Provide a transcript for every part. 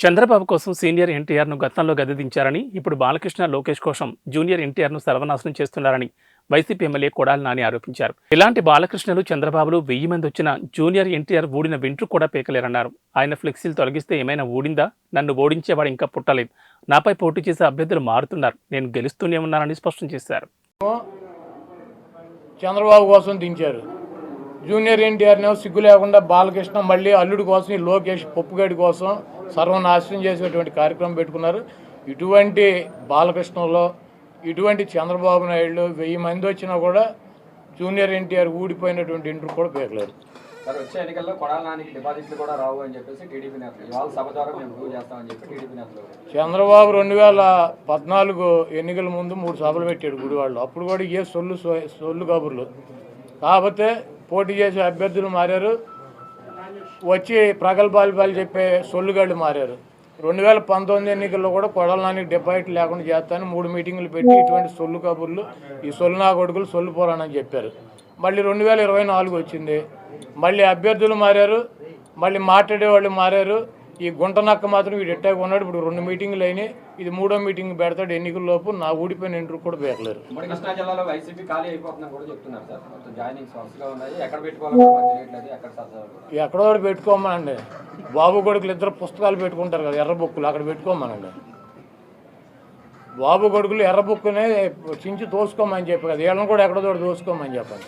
చంద్రబాబు కోసం సీనియర్ ఎన్టీఆర్ను గతంలో గదిదించారని ఇప్పుడు బాలకృష్ణ లోకేష్ కోసం జూనియర్ ఎన్టీఆర్ను సర్వనాశనం చేస్తున్నారని వైసీపీ ఎమ్మెల్యే కొడాలి నాని ఆరోపించారు. ఇలాంటి బాలకృష్ణలు చంద్రబాబులు వెయ్యి మంది వచ్చిన జూనియర్ ఎన్టీఆర్ ఊడిన వెంట్రు కూడా పేకలేరన్నారు. ఆయన ఫ్లెక్సీలు తొలగిస్తే ఏమైనా ఊడిందా? నన్ను ఓడించేవాడు ఇంకా పుట్టలేదు. నాపై పోటీ చేసే అభ్యర్థులు మారుతున్నారు. నేను గెలుస్తూనే ఉన్నానని స్పష్టం చేశారు. చంద్రబాబు కోసం దించారు. జూనియర్ ఎన్టీఆర్నేమో సిగ్గు లేకుండా బాలకృష్ణ మళ్ళీ అల్లుడి కోసం ఈ లోకేష్ పప్పుగడి కోసం సర్వనాశనం చేసేటువంటి కార్యక్రమం పెట్టుకున్నారు. ఇటువంటి బాలకృష్ణలో ఇటువంటి చంద్రబాబు నాయుడు వెయ్యి మంది వచ్చినా కూడా జూనియర్ ఎన్టీఆర్ ఊడిపోయినటువంటి ఇంటర్ కూడా పీకలేరు సార్ వచ్చే ఎన్నికల్లో కొడాల నానికి డిపాజిట్లు కూడా రావు అని చెప్పేసి టీడీపీ నేతలు ఇవాళ సభ ద్వారా మేము ప్రూవ్ చేస్తామని చెప్పి టీడీపీ నేతలు చంద్రబాబు రెండు వేల పద్నాలుగు ఎన్నికల ముందు మూడు సభలు పెట్టాడు గుడివాళ్ళు అప్పుడు కూడా ఏ సొల్లు సొల్లు కబుర్లు. కాకపోతే పోటీ చేసే అభ్యర్థులు మారారు. వచ్చి ప్రగల్భాలు బాలు చెప్పే సొల్లుగాళ్ళు మారారు. రెండు వేల పంతొమ్మిది ఎన్నికల్లో కూడా కొడల నానికి డిపాజిట్ లేకుండా చేస్తాను మూడు మీటింగులు పెట్టి ఇటువంటి సొల్లు కబుర్లు ఈ సొల్లు నా కొడుకులు సొల్లు పోరాణని చెప్పారు. మళ్ళీ రెండు వేల ఇరవై నాలుగు వచ్చింది. మళ్ళీ అభ్యర్థులు మారారు. మళ్ళీ మాట్లాడే వాళ్ళు మారారు. ఈ గుంట నక్క మాత్రం వీడు ఎట్టాగా ఉన్నాడు ఇప్పుడు రెండు మీటింగులు అయినాయి. ఇది మూడో మీటింగ్ పెడతాడు ఎన్నికల లోపు. నా ఊడిపోయిన ఇంటర్ కూడా ఉమ్మడి కృష్ణా జిల్లాలో వైసీపీ ఖాళీ అయిపోతుందని కూడా చెప్తున్నారు సార్. ఎక్కడ పెట్టుకోవాలో పెట్టుకోమనండి. బాబు కొడుకులు ఇద్దరు పుస్తకాలు పెట్టుకుంటారు కదా ఎర్ర బుక్కులు అక్కడ పెట్టుకోమనండి. బాబు కొడుకులు ఎర్ర బుక్కునే చించి తోసుకోమని చెప్పి కదా వీళ్ళని కూడా ఎక్కడో తోసుకోమని చెప్పండి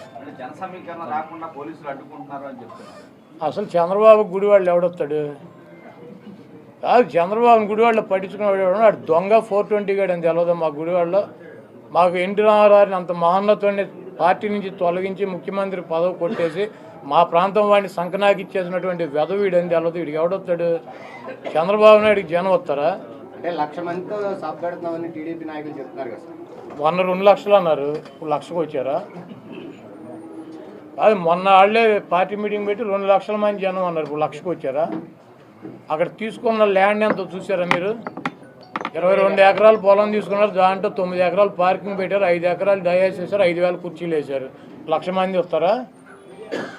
అసలు చంద్రబాబు గుడివాళ్ళు ఎవడొస్తాడు? కాదు చంద్రబాబు గుడివాళ్ళు పట్టించుకునేవాడు ఎవడు? వాడు దొంగ ఫోర్ ట్వంటీ గాడు అని తెలియదు మా గుడివాళ్ళలో మాకు ఎన్టీ రామారావుని అంత మహోన్నతుడిని పార్టీ నుంచి తొలగించి ముఖ్యమంత్రి పదవి కొట్టేసి మా ప్రాంతం వాడిని సంకనాకి ఇచ్చేసినటువంటి వెధవీడు అని తెలియదు వీడికి ఎవడొస్తాడు చంద్రబాబు నాయుడికి జనం వస్తారా? అంటే లక్ష మందితో పెడుతున్నామని టీడీపీ నాయకులు చెప్తున్నారు కదా. మొన్న రెండు లక్షలు అన్నారు. ఇప్పుడు లక్షకు వచ్చారా? కాదు మొన్న వాళ్ళే పార్టీ మీటింగ్ పెట్టి రెండు లక్షల మంది జనం అన్నారు. ఇప్పుడు లక్షకు వచ్చారా? అక్కడ తీసుకున్న ల్యాండ్ ఎంత చూసారా మీరు? ఇరవై రెండు ఎకరాలు పొలం తీసుకున్నారు దాంట్లో తొమ్మిది ఎకరాలు పార్కింగ్ పెట్టారు ఐదు ఎకరాలు డయాస్ వేశారు ఐదు వేల కుర్చీలు వేశారు. లక్ష మంది వస్తారా?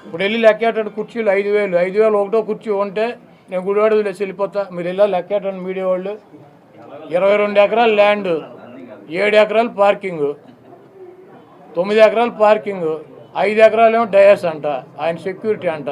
ఇప్పుడు వెళ్ళి లెక్కేటట్టు కుర్చీలు ఐదు వేలు ఐదు వేలు ఒకటో కుర్చీ ఉంటే నేను గుడివాడ వదిలేసి వెళ్ళిపోతా. మీరు వెళ్ళా లెక్కేటండి మీడియా వాళ్ళు? ఇరవై రెండు ఎకరాలు ల్యాండ్ ఏడు ఎకరాలు పార్కింగ్ తొమ్మిది ఎకరాలు పార్కింగ్ ఐదు ఎకరాలు ఏమో డయాస్ అంట ఆయన సెక్యూరిటీ అంట.